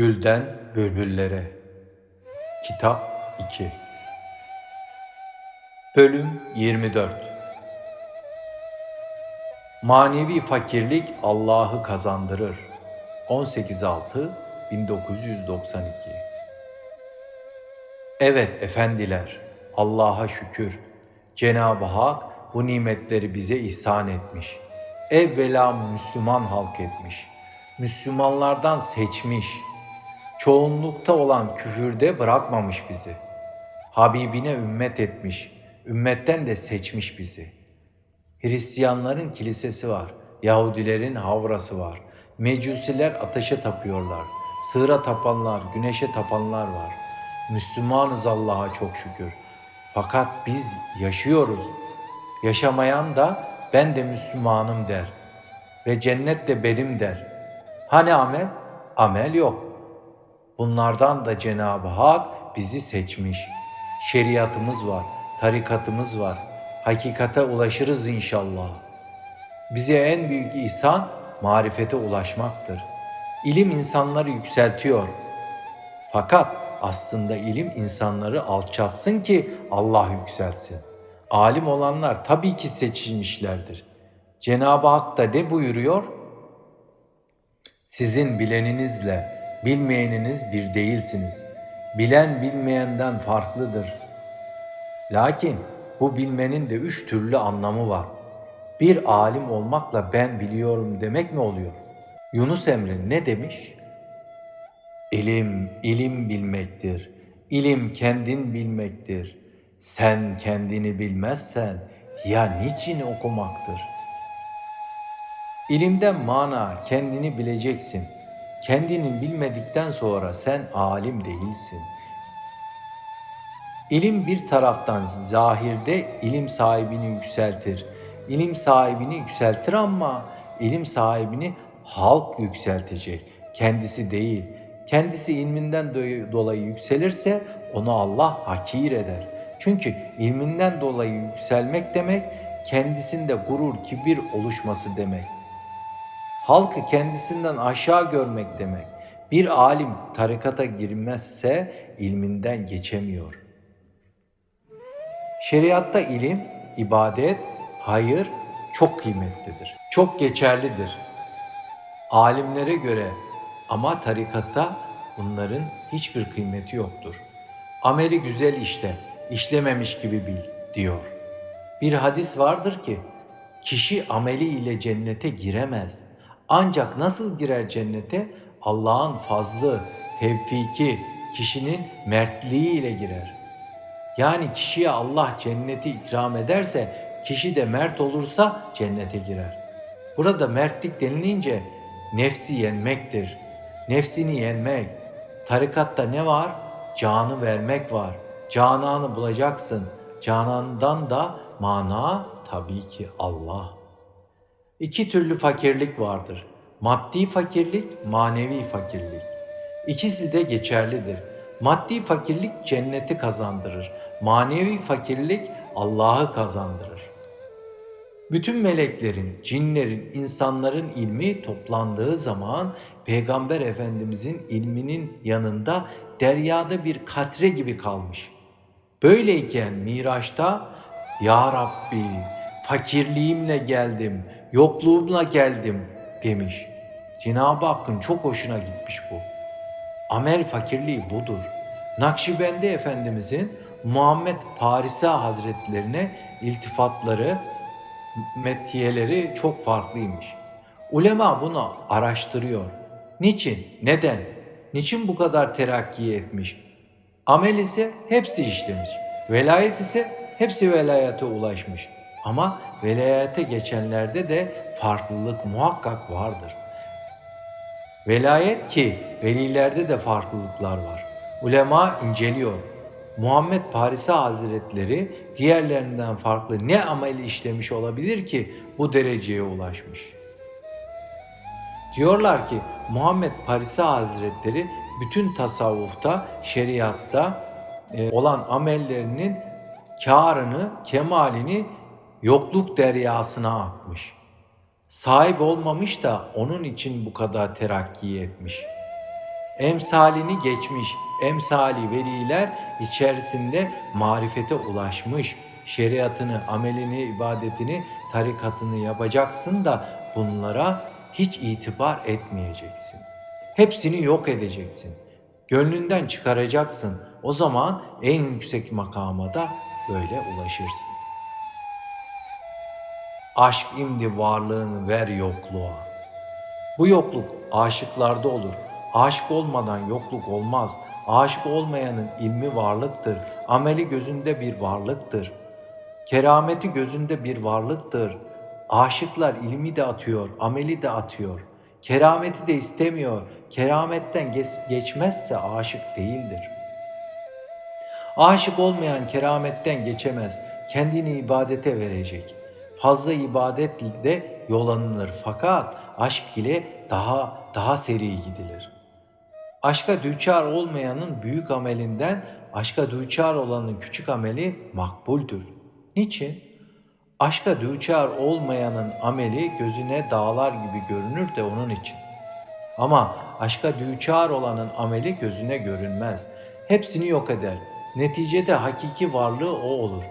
Gülden Bülbüllere Kitap 2 Bölüm 24 Manevi fakirlik Allah'ı kazandırır. 18.6 1992 Evet efendiler, Allah'a şükür. Cenab-ı Hak bu nimetleri bize ihsan etmiş. Evvela Müslüman halk etmiş. Müslümanlardan seçmiş. Çoğunlukta olan küfürde bırakmamış bizi. Habibine ümmet etmiş. Ümmetten de seçmiş bizi. Hristiyanların kilisesi var. Yahudilerin havrası var. Mecusiler ateşe tapıyorlar. Sığıra tapanlar, güneşe tapanlar var. Müslümanız Allah'a çok şükür. Fakat biz yaşıyoruz. Yaşamayan da ben de Müslümanım der. Ve cennet de benim der. Hani amel? Amel yok. Bunlardan da Cenab-ı Hak bizi seçmiş. Şeriatımız var, tarikatımız var. Hakikate ulaşırız inşallah. Bize en büyük ihsan marifete ulaşmaktır. İlim insanları yükseltiyor. Fakat aslında ilim insanları alçaltsın ki Allah yükselsin. Alim olanlar tabii ki seçilmişlerdir. Cenab-ı Hak da ne buyuruyor? Sizin bileninizle bilmeyeniniz bir değilsiniz. Bilen bilmeyenden farklıdır. Lakin bu bilmenin de üç türlü anlamı var. Bir alim olmakla ben biliyorum demek mi oluyor? Yunus Emre ne demiş? İlim, ilim bilmektir. İlim kendin bilmektir. Sen kendini bilmezsen ya niçin okumaktır? İlimden mana kendini bileceksin. Kendini bilmedikten sonra sen alim değilsin. İlim bir taraftan zahirde ilim sahibini yükseltir. İlim sahibini yükseltir ama ilim sahibini halk yükseltecek. Kendisi değil. Kendisi ilminden dolayı yükselirse onu Allah hakir eder. Çünkü ilminden dolayı yükselmek demek kendisinde gurur, kibir oluşması demek. Halkı kendisinden aşağı görmek demek. Bir alim tarikata girmezse ilminden geçemiyor. Şeriatta ilim, ibadet, hayır çok kıymetlidir. Çok geçerlidir. Alimlere göre ama tarikatta bunların hiçbir kıymeti yoktur. Ameli güzel işle, işlememiş gibi bil diyor. Bir hadis vardır ki kişi ameli ile cennete giremez. Ancak nasıl girer cennete? Allah'ın fazlı, tevfiki, kişinin mertliği ile girer. Yani kişiye Allah cenneti ikram ederse, kişi de mert olursa cennete girer. Burada mertlik denilince nefsi yenmektir. Nefsini yenmek. Tarikatta ne var? Canı vermek var. Cananı bulacaksın. Canandan da mana tabii ki Allah. İki türlü fakirlik vardır. Maddi fakirlik, manevi fakirlik. İkisi de geçerlidir. Maddi fakirlik cenneti kazandırır. Manevi fakirlik Allah'ı kazandırır. Bütün meleklerin, cinlerin, insanların ilmi toplandığı zaman Peygamber Efendimizin ilminin yanında deryada bir katre gibi kalmış. Böyleyken Miraç'ta Ya Rabbi fakirliğimle geldim, yokluğumla geldim demiş. Cenab-ı Hakk'ın çok hoşuna gitmiş bu. Amel fakirliği budur. Nakşibendi Efendimizin Muhammed Parisa Hazretlerine iltifatları, metiyeleri çok farklıymış. Ulema bunu araştırıyor. Niçin? Neden? Niçin bu kadar terakki etmiş? Amel ise hepsi işlemiş. Velayet ise hepsi velayete ulaşmış. Ama velayete geçenlerde de farklılık muhakkak vardır. Velayet ki velilerde de farklılıklar var. Ulema inceliyor. Muhammed Parisa Hazretleri diğerlerinden farklı ne ameli işlemiş olabilir ki bu dereceye ulaşmış? Diyorlar ki Muhammed Parisa Hazretleri bütün tasavvufta, şeriatta e, olan amellerinin karını, kemalini yokluk deryasına atmış. Sahip olmamış da onun için bu kadar terakki etmiş. Emsalini geçmiş, emsali veliler içerisinde marifete ulaşmış. Şeriatını, amelini, ibadetini, tarikatını yapacaksın da bunlara hiç itibar etmeyeceksin. Hepsini yok edeceksin. Gönlünden çıkaracaksın. O zaman en yüksek makama da böyle ulaşırsın. Aşk imdi varlığını ver yokluğa. Bu yokluk aşıklarda olur. Aşık olmadan yokluk olmaz. Aşık olmayanın ilmi varlıktır. Ameli gözünde bir varlıktır. Kerameti gözünde bir varlıktır. Aşıklar ilmi de atıyor, ameli de atıyor. Kerameti de istemiyor. Kerametten geç- geçmezse aşık değildir. Aşık olmayan kerametten geçemez. Kendini ibadete verecek. Fazla ibadetle yol alınır fakat aşk ile daha daha seri gidilir. Aşka düçar olmayanın büyük amelinden aşka düçar olanın küçük ameli makbuldür. Niçin? Aşka düçar olmayanın ameli gözüne dağlar gibi görünür de onun için. Ama aşka düçar olanın ameli gözüne görünmez. Hepsini yok eder. Neticede hakiki varlığı o olur.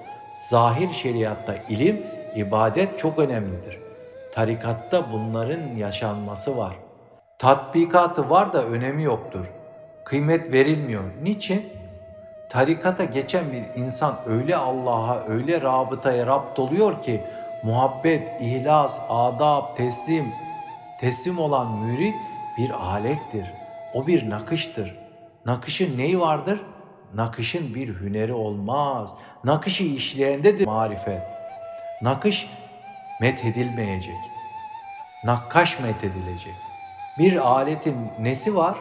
Zahir şeriatta ilim, ibadet çok önemlidir. Tarikatta bunların yaşanması var. Tatbikatı var da önemi yoktur. Kıymet verilmiyor. Niçin? Tarikata geçen bir insan öyle Allah'a, öyle rabıtaya rapt oluyor ki muhabbet, ihlas, adab, teslim, teslim olan mürit bir alettir. O bir nakıştır. Nakışın neyi vardır? Nakışın bir hüneri olmaz. Nakışı işleyendedir marifet. Nakış methedilmeyecek. Nakkaş methedilecek. Bir aletin nesi var?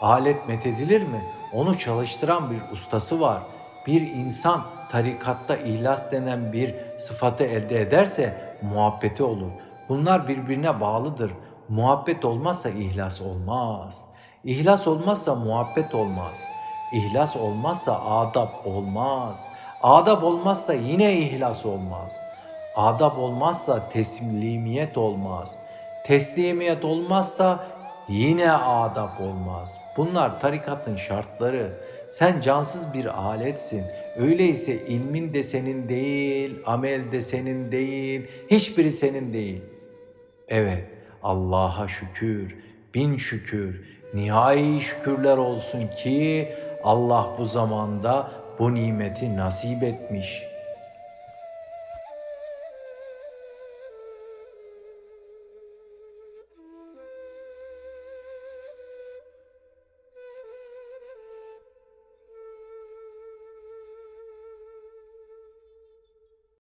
Alet methedilir mi? Onu çalıştıran bir ustası var. Bir insan tarikatta ihlas denen bir sıfatı elde ederse muhabbeti olur. Bunlar birbirine bağlıdır. Muhabbet olmazsa ihlas olmaz. İhlas olmazsa muhabbet olmaz. İhlas olmazsa adab olmaz. Adab olmazsa yine ihlas olmaz. Adab olmazsa teslimiyet olmaz. Teslimiyet olmazsa yine adab olmaz. Bunlar tarikatın şartları. Sen cansız bir aletsin. Öyleyse ilmin de senin değil, amel de senin değil, hiçbiri senin değil. Evet, Allah'a şükür, bin şükür, nihai şükürler olsun ki Allah bu zamanda bu nimeti nasip etmiş.''